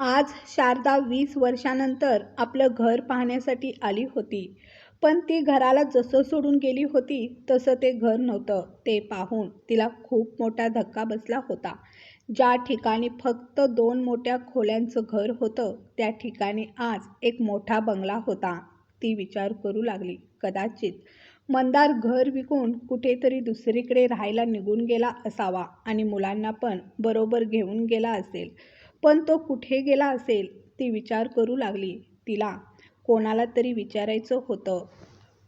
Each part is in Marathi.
आज शारदा वीस वर्षानंतर आपलं घर पाहण्यासाठी आली होती. पण ती घराला जसं सोडून गेली होती तसं ते घर नव्हतं. ते पाहून तिला खूप मोठा धक्का बसला होता. ज्या ठिकाणी फक्त दोन मोठ्या खोल्यांचं घर होतं त्या ठिकाणी आज एक मोठा बंगला होता. ती विचार करू लागली. कदाचित मंदार घर विकून कुठेतरी दुसरीकडे राहायला निघून गेला असावा आणि मुलांना पण बरोबर घेऊन गेला असेल. पण तो कुठे गेला असेल ती विचार करू लागली तिला. कोणाला तरी विचारायचं होतं.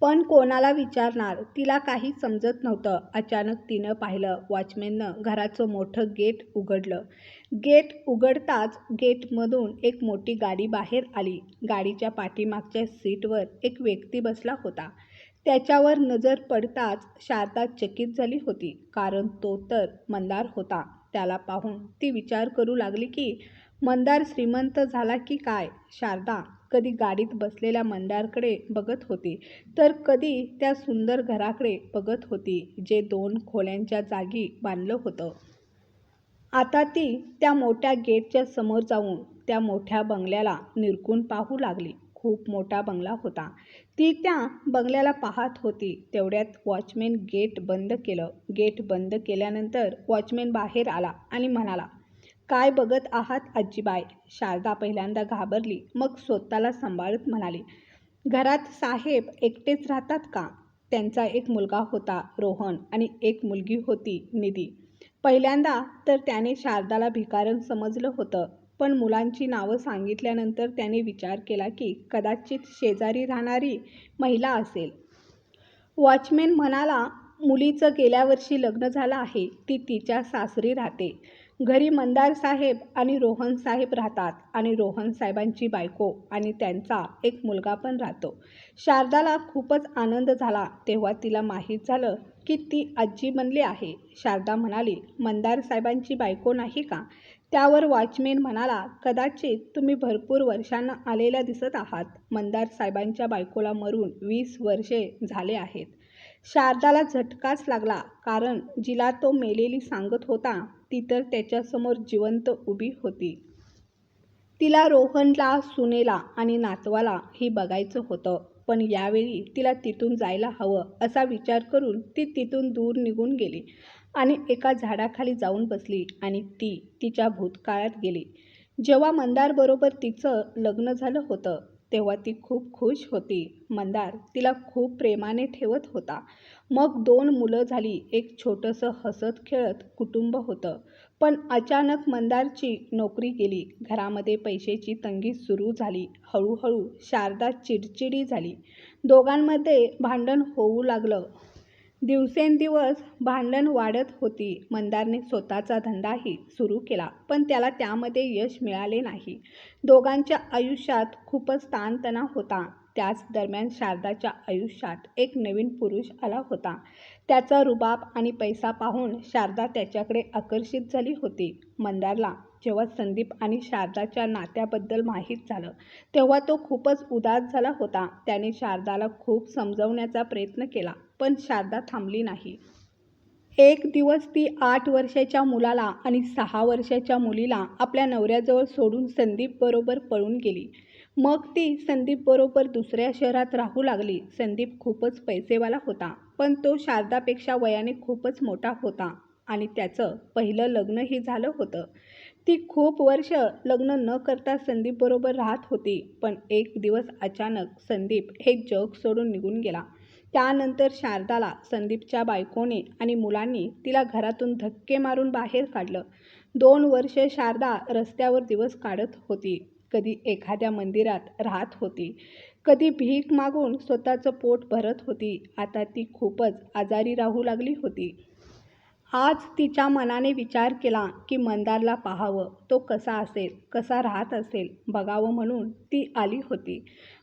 पण कोणाला विचारणार तिला काही समजत नव्हतं. अचानक तिनं पाहिलं वॉचमॅननं घराचं मोठं गेट उघडलं. गेट उघडताच गेटमधून एक मोठी गाडी बाहेर आली. गाडीच्या पाठीमागच्या सीटवर एक व्यक्ती बसला होता. त्याच्यावर नजर पडताच शारदा चकित झाली होती कारण तो तर मंदार होता. त्याला पाहून ती विचार करू लागली की मंदार श्रीमंत झाला की काय शारदा कधी गाडीत बसलेल्या मंदारकडे बघत होती तर कधी त्या सुंदर घराकडे बघत होती जे दोन खोल्यांच्या जागी बांधलं होतं. आता ती त्या मोठ्या गेटच्या समोर जाऊन त्या मोठ्या बंगल्याला निरकून पाहू लागली. खूप मोठा बंगला होता. ती त्या बंगल्याला पाहत होती. तेवढ्यात वॉचमॅन गेट बंद केलं. गेट बंद केल्यानंतर वॉचमॅन बाहेर आला आणि म्हणाला काय बघत आहात आजीबाई? शारदा पहिल्यांदा घाबरली. मग स्वतःला सांभाळत म्हणाली घरात साहेब एकटेच राहतात का? त्यांचा एक मुलगा होता रोहन आणि एक मुलगी होती निधी. पहिल्यांदा तर त्याने शारदाला भिकारण समजलं होतं. पण मुलांची नावं सांगितल्यानंतर त्याने विचार केला की कदाचित शेजारी राहणारी महिला असेल. वॉचमॅन म्हणाला मुलीचं गेल्या वर्षी लग्न झालं आहे ती तिच्या सासरी राहते. घरी मंदार साहेब आणि रोहन साहेब राहतात आणि रोहन साहेबांची बायको आणि त्यांचा एक मुलगा पण राहतो. शारदाला खूपच आनंद झाला तेव्हा तिला माहीत झालं की ती आजी बनली आहे. शारदा म्हणाली मंदार साहेबांची बायको नाही का? त्यावर वॉचमेन म्हणाला कदाचित तुम्ही भरपूर वर्षांना आलेल्या दिसत आहात. मंदार साहेबांच्या बायकोला मरून वीस वर्षे झाले आहेत. शारदाला झटकाच लागला कारण जिला तो मेलेली सांगत होता ती तर त्याच्यासमोर जिवंत उभी होती. तिला रोहनला सुनेला आणि नातवाला ही बघायचं होतं पण यावेळी तिला तिथून जायला हवं असा विचार करून ती तिथून दूर निघून गेली. आणि एका झाडाखाली जाऊन बसली आणि ती तिच्या भूतकाळात गेली. जेव्हा मंदारबरोबर तिचं लग्न झालं होतं तेव्हा ती खूप खुश होती. मंदार तिला खूप प्रेमाने ठेवत होता. मग दोन मुलं झाली एक छोटंसं हसत खेळत कुटुंब होतं. पण अचानक मंदारची नोकरी गेली. घरामध्ये पैशाची तंगी सुरू झाली. हळूहळू शारदा चिडचिडी झाली. दोघांमध्ये भांडण होऊ लागलं. दिवसेंदिवस भांडण वाढत होती. मंदारने स्वतःचा धंदाही सुरू केला पण त्याला त्यामध्ये यश मिळाले नाही. दोघांच्या आयुष्यात खूपच ताणतणाव होता. त्याच दरम्यान शारदाच्या आयुष्यात एक नवीन पुरुष आला होता. त्याचा रुबाब आणि पैसा पाहून शारदा त्याच्याकडे आकर्षित झाली होती. मंदारला जेव्हा संदीप आणि शारदाच्या नात्याबद्दल माहीत झालं तेव्हा तो खूपच उदास झाला होता. त्याने शारदाला खूप समजवण्याचा प्रयत्न केला पण शारदा थांबली नाही. एक दिवस ती आठ वर्षाच्या मुलाला आणि सहा वर्षाच्या मुलीला आपल्या नवऱ्याजवळ सोडून संदीपबरोबर पळून गेली. मग ती संदीपबरोबर दुसऱ्या शहरात राहू लागली. संदीप खूपच पैसेवाला होता पण तो शारदापेक्षा वयाने खूपच मोठा होता आणि त्याचं पहिलं लग्नही झालं होतं. ती खूप वर्ष लग्न न करता संदीपबरोबर राहत होती पण एक दिवस अचानक संदीप हे जग सोडून निघून गेला. त्यानंतर शारदाला संदीपच्या बायकोने आणि मुलांनी तिला घरातून धक्के मारून बाहेर काढलं. दोन वर्ष शारदा रस्त्यावर दिवस काढत होती कधी एखाद्या मंदिरात राहत होती कधी भीक मागून स्वतःचं पोट भरत होती. आता ती खूपच आजारी राहू लागली होती. आज तिच्या मनाने विचार केला की मंदारला पाहावं. तो कसा असेल कसा राहत असेल बघावं म्हणून ती आली होती.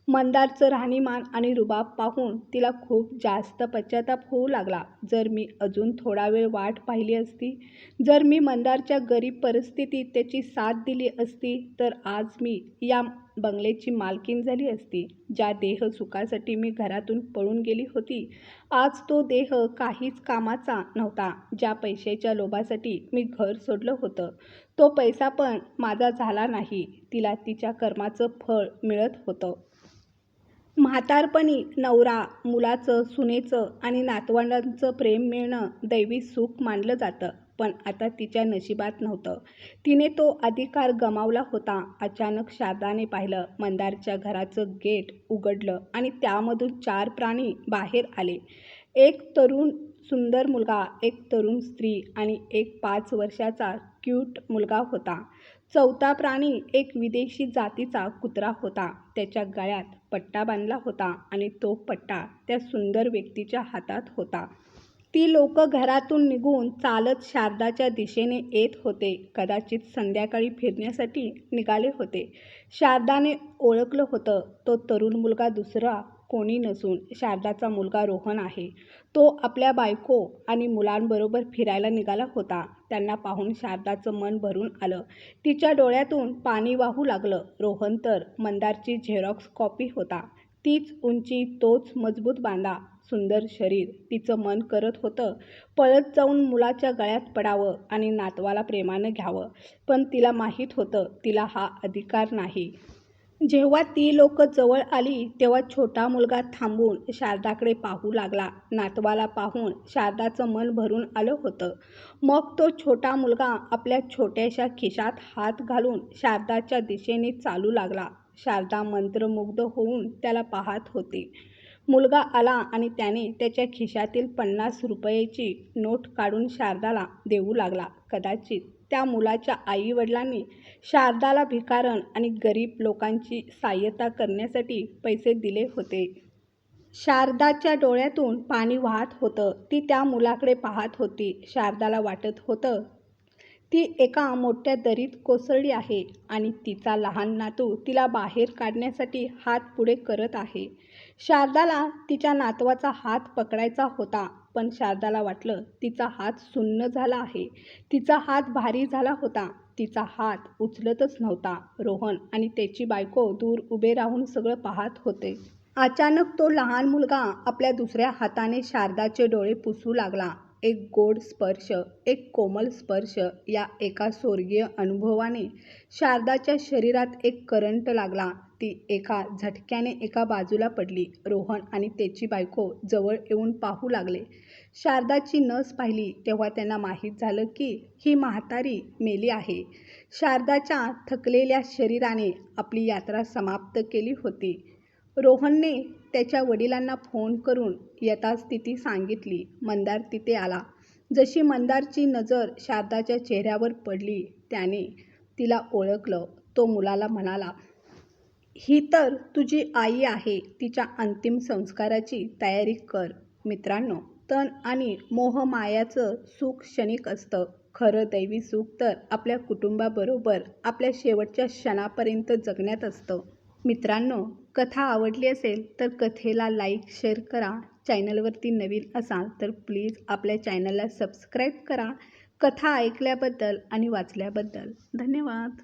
मंदारचं राहणीमान आणि रुबाब पाहून तिला खूप जास्त पश्चाताप होऊ लागला. जर मी अजून थोडा वेळ वाट पाहिली असती जर मी मंदारच्या गरीब परिस्थितीत त्याची साथ दिली असती तर आज मी या बंगल्याची मालकीण झाली असती. ज्या देह सुखासाठी मी घरातून पळून गेली होती आज तो देह काहीच कामाचा नव्हता. ज्या पैशाच्या लोभासाठी मी घर सोडलं होतं तो पैसा पण माझा झाला नाही. तिला तिच्या कर्माचं फळ मिळत होतं. म्हातारपणी नवरा मुलाचं सुनेचं आणि नातवंडांचं प्रेम मिळणं दैवी सुख मानलं जातं. पण आता तिच्या नशिबात नव्हतं. तिने तो अधिकार गमावला होता. अचानक शारदाने पाहिलं मंदारच्या घराचं गेट उघडलं आणि त्यामधून चार प्राणी बाहेर आले. एक तरुण सुंदर मुलगा एक तरुण स्त्री आणि एक पाच वर्षाचा क्यूट मुलगा होता. चौथा प्राणी एक विदेशी जातीचा कुत्रा होता. त्याच्या गळ्यात पट्टा बांधला होता आणि तो पट्टा त्या सुंदर व्यक्तीच्या हातात होता. ती लोक घरातून निघून चालत शारदाच्या दिशेने येत होते. कदाचित संध्याकाळी फिरण्यासाठी निघाले होते. शारदाने ओळखलं होतं. तो तरुण मुलगा दुसरा कोणी नसून शारदाचा मुलगा रोहन आहे. तो आपल्या बायको आणि मुलांबरोबर फिरायला निघाला होता. त्यांना पाहून शारदाचं मन भरून आलं. तिच्या डोळ्यातून पाणी वाहू लागलं. रोहन तर मंदारची झेरॉक्स कॉपी होता. तीच उंची तोच मजबूत बांधा. सुंदर शरीर तिचं मन करत होतं. पळत जाऊन मुलाच्या गळ्यात पडावं आणि नातवाला प्रेमानं घ्यावं. पण तिला माहीत होतं तिला हा अधिकार नाही. जेव्हा ती लोक जवळ आली तेव्हा छोटा मुलगा थांबून शारदाकडे पाहू लागला. नातवाला पाहून शारदाचं मन भरून आलं होतं. मग तो छोटा मुलगा आपल्या छोट्याशा खिशात हात घालून शारदाच्या दिशेने चालू लागला. शारदा मंत्रमुग्ध होऊन त्याला पाहत होती. मुलगा आला आणि त्याने त्याच्या खिशातील पन्नास रुपयाची नोट काढून शारदाला देऊ लागला. कदाचित त्या मुलाच्या आईवडिलांनी शारदाला भिकारण आणि गरीब लोकांची सहाय्यता करण्यासाठी पैसे दिले होते. शारदाच्या डोळ्यातून पाणी वाहत होतं. ती त्या मुलाकडे पाहत होती. शारदाला वाटत होतं ती एका मोठ्या दरीत कोसळली आहे आणि तिचा लहान नातू तिला बाहेर काढण्यासाठी हात पुढे करत आहे. शारदाला तिच्या नातवाचा हात पकडायचा होता पण शारदाला वाटलं तिचा हात सुन्न झाला आहे. तिचा हात भारी झाला होता. तिचा हात उचलतच नव्हता. रोहन आणि त्याची बायको दूर उभे राहून सगळं पाहत होते. अचानक तो लहान मुलगा आपल्या दुसऱ्या हाताने शारदाचे डोळे पुसू लागला. एक गोड स्पर्श एक कोमल स्पर्श या एका स्वर्गीय अनुभवाने शारदाच्या शरीरात एक करंट लागला. ती एका झटक्याने एका बाजूला पडली. रोहन आणि त्याची बायको जवळ येऊन पाहू लागले. शारदाची नस पाहिली. तेव्हा त्यांना माहीत झालं की ही म्हातारी मेली आहे. शारदाच्या थकलेल्या शरीराने आपली यात्रा समाप्त केली होती. रोहनने त्याच्या वडिलांना फोन करून यथास्थिती सांगितली. मंदार तिथे आला. जशी मंदारची नजर शारदाच्या चेहऱ्यावर पडली त्याने तिला ओळखलं. तो मुलाला म्हणाला ही तर तुझी आई आहे. तिच्या अंतिम संस्काराची तयारी कर मित्रांनो. तण आणि मोहमायाचं सुख क्षणिक असतं. खरं दैवी सुख तर आपल्या कुटुंबाबरोबर आपल्या शेवटच्या क्षणापर्यंत जगण्यात असतं. मित्रांनो कथा आवडली असेल तर कथेला लाईक शेअर करा. चॅनलवरती नवीन असाल तर प्लीज आपल्या चॅनलला सबस्क्राईब करा. कथा ऐकल्याबद्दल आणि वाचल्याबद्दल. धन्यवाद.